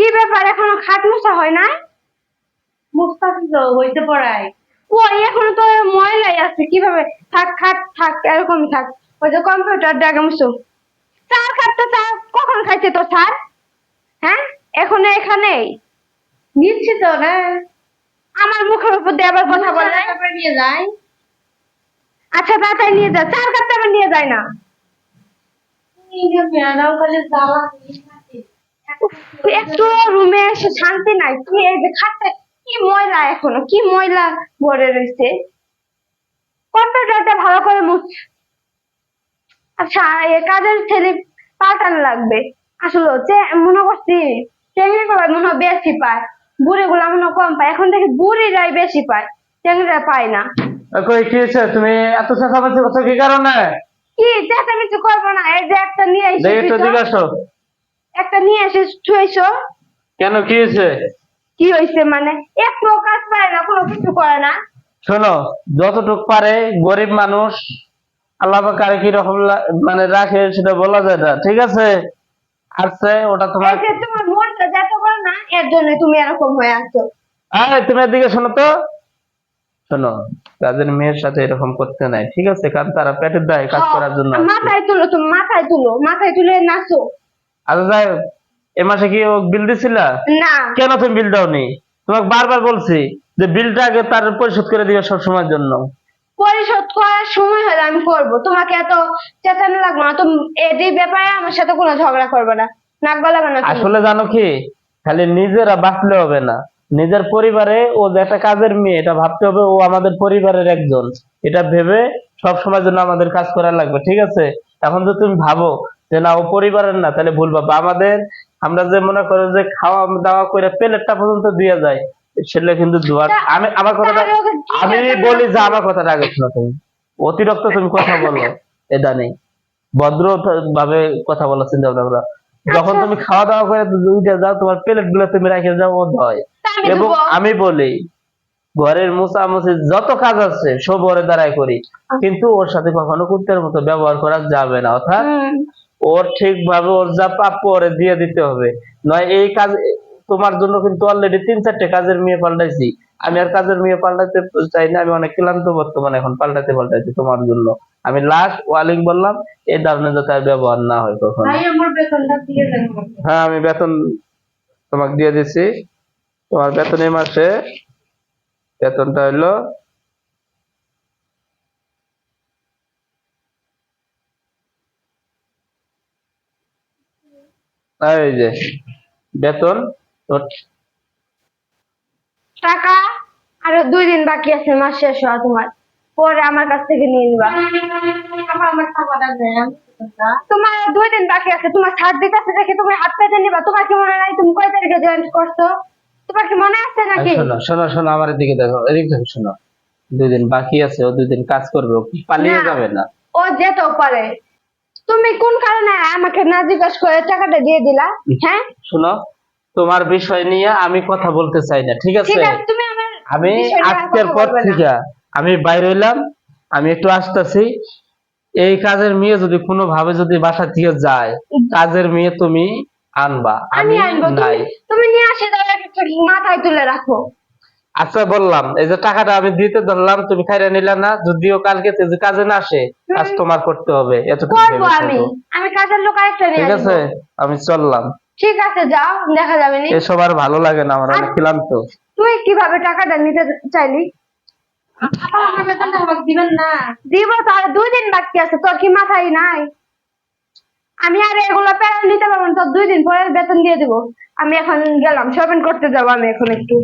কি ব্যাপার এখনও খাট মোছা হয় না মুস্তাফি তো হইতে পড়ায় ওই এখনও তো ময়লাই আছে কীভাবে? থাক খাট থাক এরকম থাক। ওই যে কম্পিউটার ডাকে মুছো। চার খাটটা চা কখন খাইছে তো স্যার? হ্যাঁ এখন এখানে? নিচ্ছি তো না আমার মুখের উপর দিয়ে আবার কথা বলে নিয়ে যাই। আচ্ছা তাড়াতাড়ি নিয়ে যা চার কাপটা আবার নিয়ে যায় না। একটু রুমে এসে শান্তি নাই কি এই যে খাটটা কি ময়লা এখনও কি ময়লা ভরে রয়েছে কম্পিউটারটা ভালো করে মুছ। আচ্ছা কাজের ছেলে পাল্টানো লাগবে। আসলে হচ্ছে মনে করছি চেংড়ি গুলো মনে হয় বেশি পায় বুড়ি গুলা মনে কম পায়। এখন থেকে বুড়িরাই বেশি পায় চেংড়িরা পায় না। কই কি হয়েছে? তুমি এত চেঁচামেচি করছ কি কারণে? কি চেঁচামেচি করব না এই যে একটা নিয়ে এসে দেখি একটু নিয়ে এসে ছুঁয়েছো কেন কি হয়েছে? কি হয়েছে মানে? একটু কাজ পারে না কোনো কিছু করে না। শোনো যতটুক পারে গরিব মানুষ আল্লাহ কারে কি রকম মানে রাখে সেটা বলা যায় না ঠিক আছে? আসছে ওটা তোমার এই তোমার মনটা যত না এর জন্য তুমি এরকম হয়ে আসছো আরে তুমি এদিকে শোনো তো। শোনো কাজের মেয়ের সাথে এরকম করতে নাই ঠিক আছে? কারণ তারা পেটের দায় কাজ করার জন্য মাথায় তুলো তুমি মাথায় তুলো মাথায় তুলে নাচো। আচ্ছা যাই হোক, এ মাসে কি ও বিল দিছিলা? না। কেন তুমি বিল দাওনি? তোমাকে বারবার বলছি যে বিলটা আগে তার পরিশোধ করে দিবে সবসময়ের জন্য। পরিশোধ করার সময় হলে আমি করব। তোমাকে এত চেঁচানো লাগবে না। তুমি ব্যাপারে আমার সাথে কোনো ঝগড়া করবে না। নাক গলাবে না আসলে জানো কি? খালি নিজেরা বাঁচলে হবে না। নিজের পরিবারে ও যে একটা কাজের মেয়ে এটা ভাবতে হবে ও আমাদের পরিবারের একজন। এটা ভেবে সব সময় জন্য আমাদের কাজ করা লাগবে ঠিক আছে? এখন তো তুমি ভাবো যে না ও পরিবারের না তাহলে ভুল ভাববা আমাদের আমরা যে মনে করো যে খাওয়া দাওয়া করে প্লেটটা পর্যন্ত দিয়ে যায় সেটা কিন্তু দুয়ার আমি আমার কথাটা আমি বলি যে আমার কথাটা আগে শোনো তুমি। অতিরিক্ত তুমি কথা বলো এটা নেই। ভদ্র ভাবে কথা বলার চিন্তা ভাবনা করো। যখন আচ্ছা। তুমি খাওয়া দাওয়া করে দুইটা যাও তোমার প্লেটগুলো তুমি রেখে যাও ও ধয়। এবং আমি বলি ঘরের মোছামুছি যত কাজ আছে সব ওরে দ্বারাই করি। কিন্তু ওর সাথে কখনো কুত্তের মতো ব্যবহার করা যাবে না অর্থাৎ। ওর ঠিকভাবে ওর যা প্রাপ্য ওরে দিয়ে দিতে হবে। নয় এই কাজ তোমার জন্য কিন্তু অলরেডি তিন চারটে কাজের মেয়ে পাল্টাইছি। আমি আর কাজের মেয়ে পাল্টাতে চাই না আমি অনেক ক্লান্ত বর্তমানে এখন পাল্টাতে পাল্টাইছি তোমার জন্য। আমি লাস্ট ওয়ালিং বললাম এই ধরনের যাতে আর ব্যবহার না হয় কখনো। হ্যাঁ আমি বেতন তোমাকে দিয়ে দিছি। তোমার বেতন এই মাসে বেতনটা হইল এই যে বেতন টাকা আরও দুই দিন বাকি আছে মাস শেষ হওয়া তোমার। পরে আমার কাছ থেকে নিয়ে নিবা। তোমার দুই দিন বাকি আছে তোমার ছাড় দিতে আছে দেখে তুমি হাত পেতে নিবা। তোমার কি মনে নাই তুমি কয় তারিখে জয়েন করছ? তোমার কি মনে আছে নাকি? শোনো শোনো শোনো আমার দিকে দেখো এদিকে দেখো শোনো। দুই দিন বাকি আছে ও দুই দিন কাজ করবে ও পালিয়ে না। যাবে না। ও যেতেও পারে। তুমি কোন কারণে আমাকে না জিজ্ঞাসা করে টাকাটা দিয়ে দিলা? হ্যাঁ? শোনো তোমার বিষয় নিয়ে আমি কথা বলতে চাই না ঠিক আছে? আমি আজকের পর থেকে আমি বাইরে হইলাম আমি একটু আসতেছি। এই কাজের মেয়ে যদি কোনো ভাবে যদি বাসা থেকে যায় কাজের মেয়ে তুমি আনবা। আমি আনব তুমি নিয়ে আসে একটা মাথায় তুলে রাখো। আচ্ছা বললাম এই যে টাকাটা আমি দিতে ধরলাম তুমি খাইরে নিলে না যদিও কালকে যদি কাজে না আসে কাজ তোমার করতে হবে এতটুকু আমি। আমি কাজের লোক আরেকটা নিয়ে ঠিক আছে আমি চললাম। ঠিক আছে যাও দেখা যাবে নি। এসব আর ভালো লাগে না আমার অনেক ক্লান্ত। তুই কীভাবে টাকাটা নিতে চাইলি? দিবেন না। দিব তো আর দুই দিন বাকি আছে তোর কি মাথায় নাই? আমি আর এগুলো প্যারা নিতে পারব না তোর দুই দিন পরে বেতন দিয়ে দিব। আমি এখন গেলাম শপিং করতে যাব আমি এখন একটু।